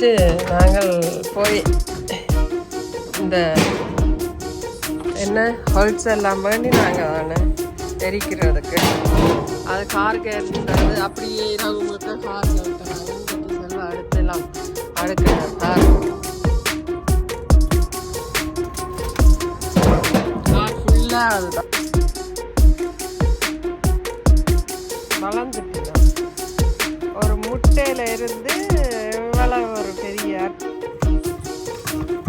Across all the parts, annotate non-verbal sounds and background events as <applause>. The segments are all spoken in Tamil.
நேற்று நாங்கள் போய் இந்த என்ன ஹோல்ஸ் எல்லாம் வேண்டி நாங்கள் தானே எரிக்கிறதுக்கு. அது காருக்கு எரிஞ்சது அப்படியே நான் உங்களுக்கு கார் செல்வ? அடுத்து எல்லாம் கார் கார் ஃபுல்லாக அதுதான். வளர்ந்துட்டு ஒரு முட்டையில இருந்து இவ்வளவு ஒரு பெரிய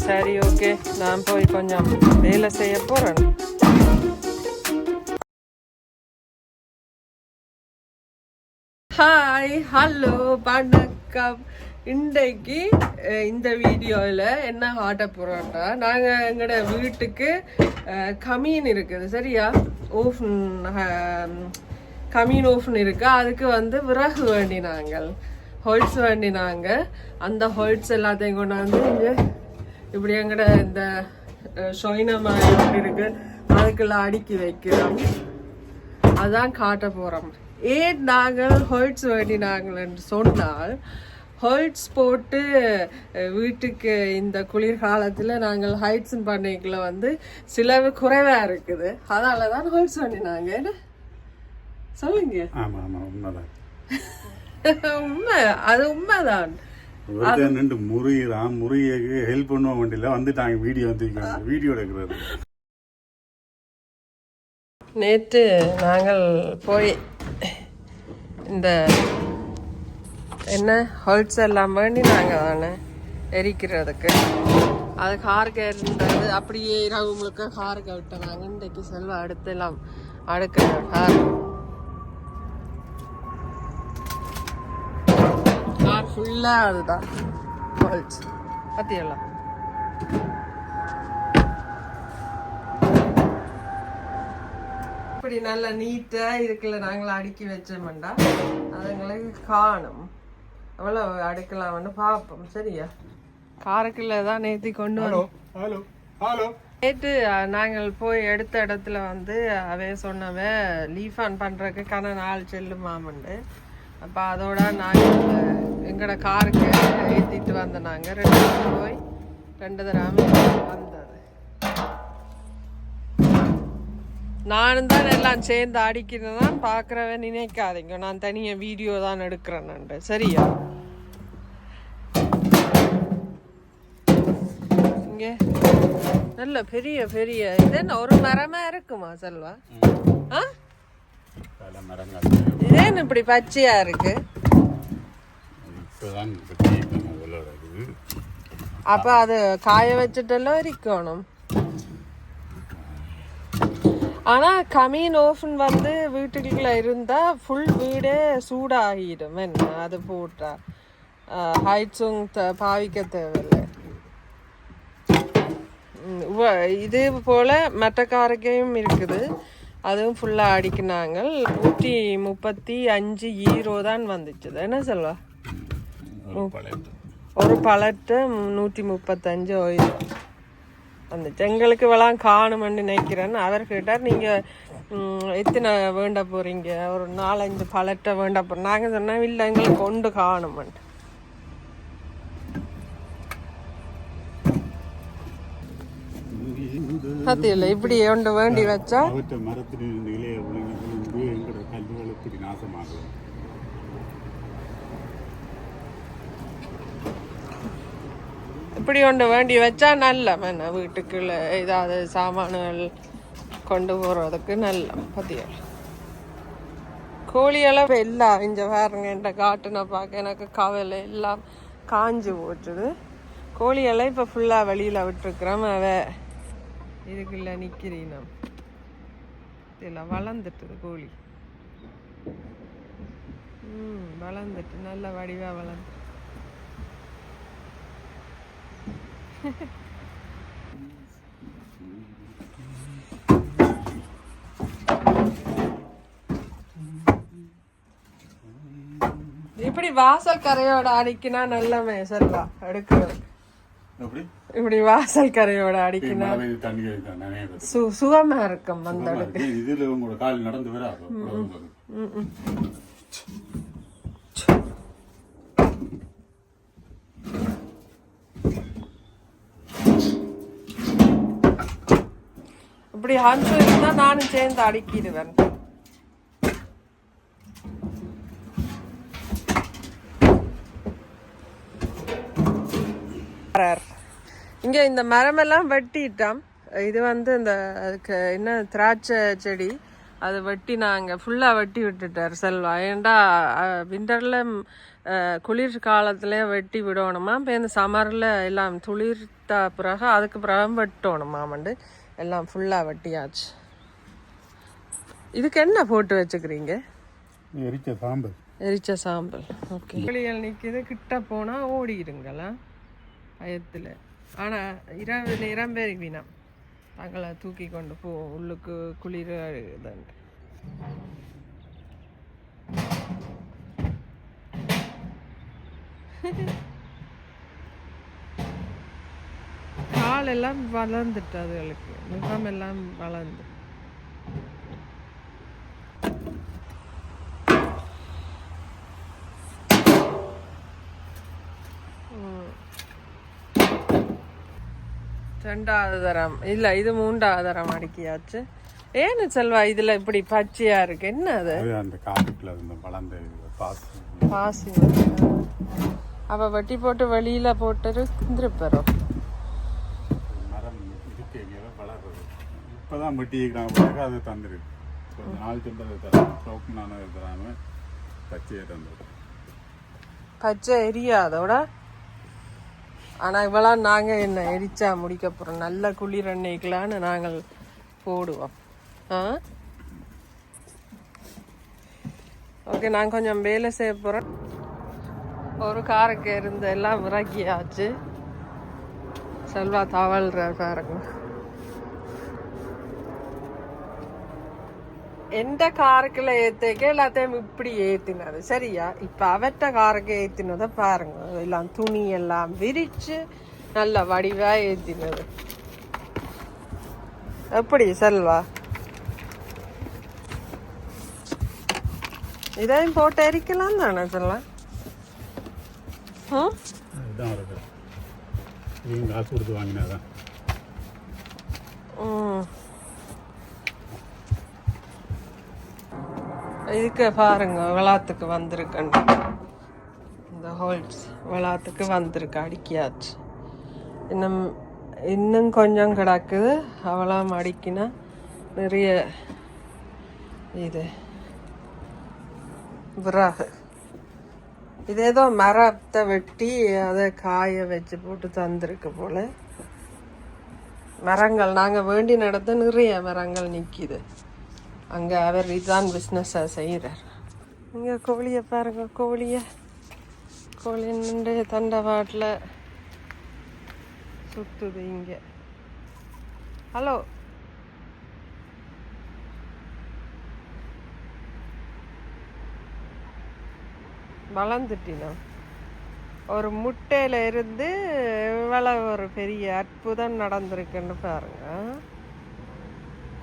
சரி ஓகே நான் போய் கொஞ்சம் வேலை செய்ய போறேன் ஹாய் ஹலோ வணக்கம். இன்றைக்கு இந்த வீடியோவில் என்ன காட்ட போகிறோம்னா நாங்கள் எங்களோட வீட்டுக்கு கமீன் இருக்குது சரியா? ஓஃபன் கமீன் ஓஃபன் இருக்கு. அதுக்கு வந்து விறகு வேண்டினாங்கள். ஹோல்ஸ் வேண்டினாங்க. அந்த ஹோல்ஸ் எல்லாத்தையும் கொண்டாந்து இங்கே இப்படி எங்கட இந்த ஷொயினமா எப்படி இருக்கு? அதுக்குள்ள அடுக்கி வைக்கிறோம். அதான் காட்ட போகிறோம் ஏன் நாங்கள் ஹோல்ட்ஸ் வேண்டினாங்கள் என்று சொன்னால் ஹோல்ட்ஸ் போட்டு வீட்டுக்கு இந்த குளிர்காலத்தில் நாங்கள் ஹைட்ஸ் பண்ணைக்குள்ள வந்து சிலவு குறைவாக இருக்குது. அதனால தான் ஹோல்ட்ஸ் வேண்டினாங்க. என்ன? சொல்லுங்க. ஆமாம் ஆமாம் உண்மைதான். <laughs> உண்மை அது உண்மைதான். நின்று முறியிறான் முறியக்கு ஹெல்ப் பண்ணுவ வண்டியில வந்துட்டாங்க வீடியோ வந்து வீடியோ எடுக்கிறது. நேற்று நாங்கள் போய் இந்த என்ன ஹோல்ஸ் எல்லாம் வேண்டி நாங்கள் தானே எரிக்கிறதுக்கு. அது காருக்கு இருந்தது அப்படியே இரவு முழுக்க காருக்கு விட்டுறாங்க இன்றைக்கு செல்வ அடுத்து எல்லாம் அடுக்கிற கார் ஃபுல்லாக அதுதான். ஹோல்ஸ் பத்தியெல்லாம் இப்படி நல்லா நீட்டா இதுக்குள்ள நாங்கள் அடுக்கி வச்சோம்டா. அதுங்களுக்கு காணும். எவ்வளோ அடுக்கலாம்னு பார்ப்போம். சரியா? காருக்குள்ள தான் நேத்தி கொண்டு வரோம் ஹலோ ஹலோ நேற்று நாங்கள் போய் எடுத்த இடத்துல வந்து அவ சொன்னவ லீஃப் ஆன் பண்றதுக்கு கன நாள் செல்லுமாமண்டு. அப்போ அதோட நாங்கள் எங்களோட காருக்கு ஏற்றிட்டு வந்த நாங்கள் ரெண்டு தடவை போய் ரெண்டு தடவை வந்தது. நானும் தான் எல்லாம் சேர்ந்து அடிக்கிறேன்னா பார்க்குறவன் நினைக்காதீங்க. நான் தனியாக வீடியோ தான் எடுக்கிறேன்னுண்டு சரியா? இங்கே. நல்ல பெரிய பெரிய இது என்ன ஒரு மரமா இருக்குமா செல்வா? ஆ? இது இப்படி பச்சையா இருக்கு? இப்போதான் உலகிறது அப்ப அது காய வச்சுட்டெல்லாம் இருக்கணும் ஆனா கமீன் ஓஃபன் வந்து வீட்டுக்குள்ள இருந்தா ஃபுல் வீடே சூடாகிடும். என்ன? அது போட்டா. ஹைட்ஸும் பாவிக்க தேவையில்லை. இது போல மற்ற காரைக்கையும் இருக்குது. அதுவும் ஃபுல்லாக அடிக்கினாங்க. நூற்றி முப்பத்தி அஞ்சு ஈரோ தான் வந்துச்சு. என்ன சொல்வா? ஒரு பழத்தை. நூற்றி முப்பத்தஞ்சு ஈரோ வந்துச்சு. எங்களுக்கு இவெல்லாம் காணுமென்னு நினைக்கிறேன். அவர் கேட்டார் நீங்கள் எத்தனை வேண்ட போகிறீங்க ஒரு நாலஞ்சு பழத்தை வேண்ட போகிறோம் நாங்கள் சொன்னோம் இல்லை எங்களுக்கு கொண்டு காணுமென்ட்டு சத்தியில்லை இப்படி ஒன்று வேண்டி வச்சா? இருந்து இலைய எங்களோட கல்விகள் இப்படி நாசமாகும் இப்படி ஒன்று வேண்டி வச்சா நல்ல என்ன வீட்டுக்குள்ள ஏதாவது சாமான்கள் கொண்டு போகிறதுக்கு நல்ல பத்தியா கோழியெல்லாம் எல்லாம் இங்கே பாருங்க என்கிட்ட காட்டுன பார்க்க எனக்கு கவலை எல்லாம் காஞ்சு போச்சுது. கோழியெல்லாம் இப்போ ஃபுல்லாக வெளியில் விட்டுருக்குறோம் அவ இதுக்குள்ள நிற்கிறீன் இதெல்லாம் வளர்ந்துட்டுது கோழி. ம் வளர்ந்துட்டு நல்ல வடிவாக வளர்ந்து இப்படி வாசல் கரையோட அடிக்கினா நல்லமே செல்வா எடுக்கிறது எப்படி? இப்படி வாசல் கரையோட அடிக்கினா சுகமா இருக்கும் அந்த இதுல உங்களோட கால் நடந்து வராது உழவுங்கிறது. ம், ம். இப்படி ஹன்சு இருந்தா நானும் சேர்ந்து அடிக்கிடுவேன். இங்க இந்த மரமெல்லாம் வெட்டிட்டோம். இது வந்து இந்த அதுக்கு என்ன திராட்சை செடி. அது வெட்டினாங்க. ஃபுல்லா வெட்டி விட்டுட்டார் செல்வா. ஏன்டா விண்டர்ல குளிர் காலத்துல வெட்டி விடணுமா? இப்போ இந்த சம்மர்ல எல்லாம் துளிர்த்த பிறகு அதுக்கு பிறகு வெட்டணுமாமண்டு எல்லாம் ஃபுல்லா வெட்டியாச்சு. இதுக்கு என்ன போட்டு வச்சுக்கிறீங்க? எரிச்ச சாம்பல். எரிச்ச சாம்பல். ஓகே. கிளிகள் நிற்கிது கிட்ட போனால் ஓடிடுங்களா? பயத்தில். ஆனால் இரவு நேரம் பெருவினம் தங்களை தூக்கி கொண்டு போ உள்ளுக்கு குளிர் இதுன்ட்டு கால் எல்லாம் வளர்ந்துட்டு அதுகளுக்கு முகம் எல்லாம் வளர்ந்து. ரெண்டாவது தரம். இல்ல இது மூன்றாவது தரம் அடிக்கியாச்சு. ஏன்னு செல்வா இதுல இப்படி பச்சையா இருக்கு? என்ன அது? அந்த காட்டுக்குள்ள இந்த வளர்ந்த பாசு பாசி அவ வெட்டி போட்டு வெளியில போட்டு திருப்பறோம் மரம் இதுக்கு எங்கேயோ வளர்றது இப்போதான் வெட்டி இருக்கிறாங்க பிறகு அது தந்துருக்கு கொஞ்ச நாள் சொல்றது தராம தராம பச்சையை தந்துருக்கு பச்சை எரியாதோட ஆனா இவளா நாங்க என்ன எரிச்சா முடிக்க போறோம் நல்ல குளிர் எண்ணெய்க்கலான்னு நாங்கள் போடுவோம் ஆ ஓகே நான் கொஞ்சம் வேலை செய்ய போறேன் ஒரு காருக்கு இருந்த எல்லாம் விறக்கியாச்சு செல்வா தவழ்ற பாருங்க. எந்த காருக்குள்ள ஏத்தேக்க எல்லாத்தையும் இப்படி ஏத்தினது. சரியா? இப்ப அவற்ற காருக்கு ஏத்தினதை பாருங்க. எல்லாம் துணி எல்லாம் விரிச்சு நல்ல வடிவா ஏத்தினது. எப்படி செல்வா? இதையும் போட்டு எரிக்கலாம் தானே சொல்லலாம் இதுதான் இருக்குது நீங்க காசு கொடுத்து வாங்கினாதான். இதுக்கு பாருங்க விளாத்துக்கு வந்திருக்கேன். இந்த ஹோல்ஸ் விளாத்துக்கு வந்திருக்கு அடிக்கியாச்சு. இன்னும் இன்னும் கொஞ்சம் கிடக்குது. அவளாம் அடிக்கினா நிறைய இது. விறகு. இது ஏதோ மரத்தை வெட்டி அதை காய வச்சு போட்டு தந்திருக்கு போல மரங்கள் நாங்கள் வேண்டி நடத்த நிறைய மரங்கள் நிற்கிது அங்கே அவர் இதுதான் பிஸ்னஸாக செய்கிறார் இங்கே கோழியை பாருங்க கோழியை கோழி நின்று தண்டவாட்டில் சுற்றுது இங்கே ஹலோ வளர்ந்துட்டினா. ஒரு முட்டையில இருந்து இவ்வளவு ஒரு பெரிய அற்புதம் நடந்திருக்குன்னு பாருங்க.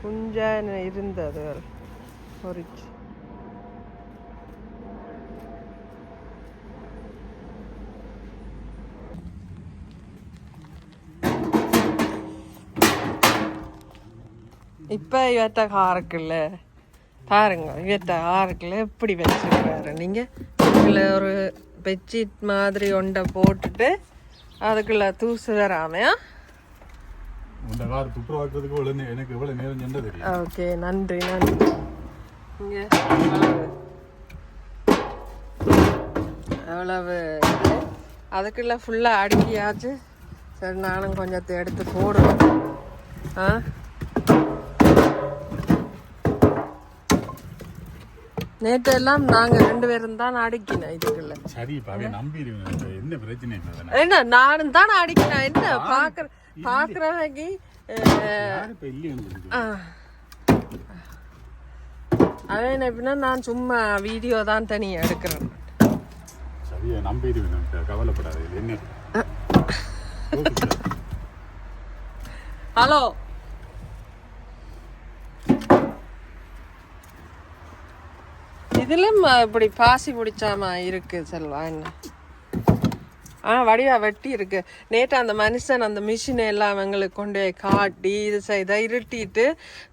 குஞ்சா இருந்தது பொறிச்சு. இப்ப இவத்த காருக்குல்ல பாருங்க இவத்த காருக்குள்ள எப்படி வச்சிருக்காரு நீங்க? இதுல ஒரு பெட்ஷீட் மாதிரி ஒன்றை போட்டுட்டு அதுக்குள்ள தூசு வராமையா ஓகே நன்றி நன்றி. இங்க இது. அதுக்குள்ள ஃபுல்லாக அடுக்கியாச்சு. சரி நானும் கொஞ்சத்தை எடுத்து போடுவேன் ஆ? நேற்று எல்லாம் நாங்கள் ரெண்டு பேரும் தான் அடிக்கினோம் இதுக்குள்ள. சரி பாவே நம்பிடுவேன் என்ன பிரச்சனை என்ன நானும் தான் அடிக்கினேன் என்ன இல்லைன்னு சொல்லுது அவன் எப்படின்னா நான் சும்மா வீடியோ தான் தனியாக எடுக்கிறேன். சரியா நம்பிடுவேன் கவலைப்படாது. என்ன. ஹலோ. இதிலும் இப்படி பாசி பிடிச்சாம இருக்கு செல்வா என்ன? ஆ வடிவா வெட்டி இருக்கு. நேற்று அந்த மனுஷன் அந்த மிஷினை எல்லாம் அவங்களுக்கு கொண்டு போய் காட்டி இது செய்த இருட்டிட்டு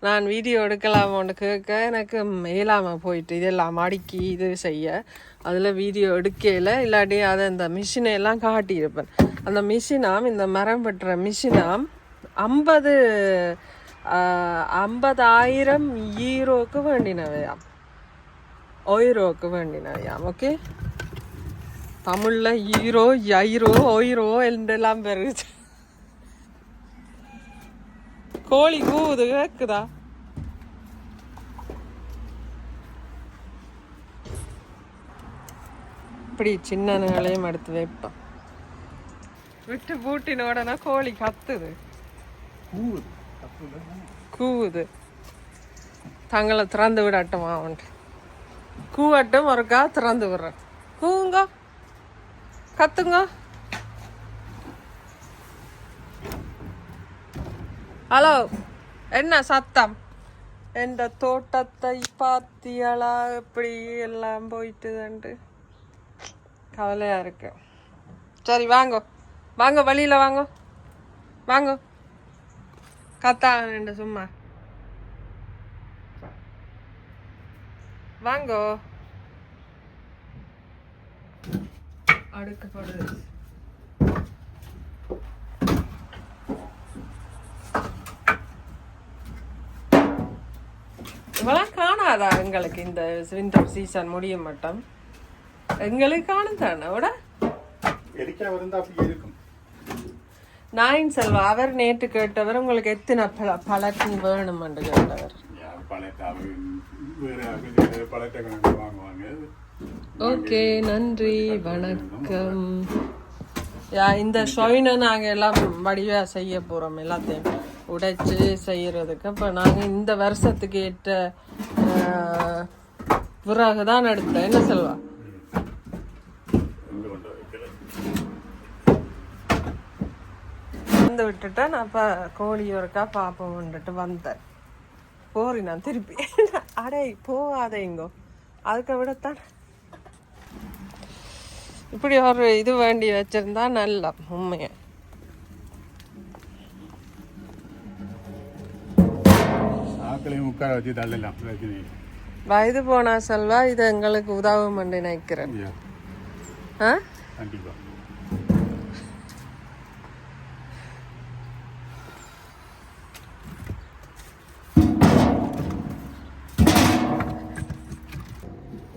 நான் வீடியோ எடுக்கலாமோன்னு கேட்க எனக்கு மேலாம போயிட்டு இதெல்லாம் அடுக்கி இது செய்ய. அதில் வீடியோ எடுக்கல இல்லாட்டி அதை இந்த மிஷினை எல்லாம் காட்டியிருப்பேன். அந்த மிஷினாம் இந்த மரம் வெட்டுற மிஷினாம் ஐம்பது ஐம்பதாயிரம் ஈரோக்கு வேண்டினவையாம் ஒய்ரோக்கு வேண்டினவையாம் ஓகே தமிழ்ல ஈரோ ஐரோ ஒய்ரோ என்றெல்லாம் பெருகுச்சு கோழி கூவுது கேக்குதா இப்படி சின்னனுங்களையும் எடுத்து வைப்போம் விட்டு பூட்டின உடனே கோழி கத்துது கூவுது தங்களை திறந்து விடட்டுமா அவன்ட்டு கூவட்டும் ஒருக்கா திறந்து விடுறேன். கூவுங்க. கத்துங்க. ஹலோ என்ன சத்தம்? எந்த தோட்டத்தை பாத்தியலா இப்படி எல்லாம் போயிட்டுதுன்ட்டு கவலையா இருக்கு. சரி வாங்க. வாங்க வழியில வாங்க. வாங்க. கத்தா வேண்டாம் சும்மா. வாங்கோ. அடுக்கப்படுது இவெல்லாம் காணாதா எங்களுக்கு இந்த விண்டர் சீசன் முடியும் மட்டும்? எங்களுக்கு காணும் தானே விட? நாயின் செல்வா அவர் நேற்று கேட்டவர் உங்களுக்கு எத்தனை பழ பழக்கம் வேணும் என்று கேட்டவர் ஓகே நன்றி வணக்கம். யா இந்த ஷொயினை நாங்கள் எல்லாம் வடிவாக செய்ய போகிறோம் எல்லாத்தையும். உடைச்சு செய்யறதுக்கு. அப்போ நாங்கள் இந்த வருஷத்துக்கு ஏற்ற விறகு தான் எடுத்தோம் என்ன செல்வா? வந்து விட்டுட்டா நான் இப்போ கோழி ஒருக்கா பார்ப்போம்ன்ட்டு வந்தேன். போறி நான் திருப்பி. <laughs> அடே போகாதேங்கோ அதுக்கு விடத்தான். இப்படி ஒரு இது வேண்டி வச்சிருந்தா நல்லா உண்மையை. வயது போனா செல்வா இது எங்களுக்கு உதவும் என்று நினைக்கிறேன். ஆ? கண்டிப்பா.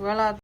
chocolate.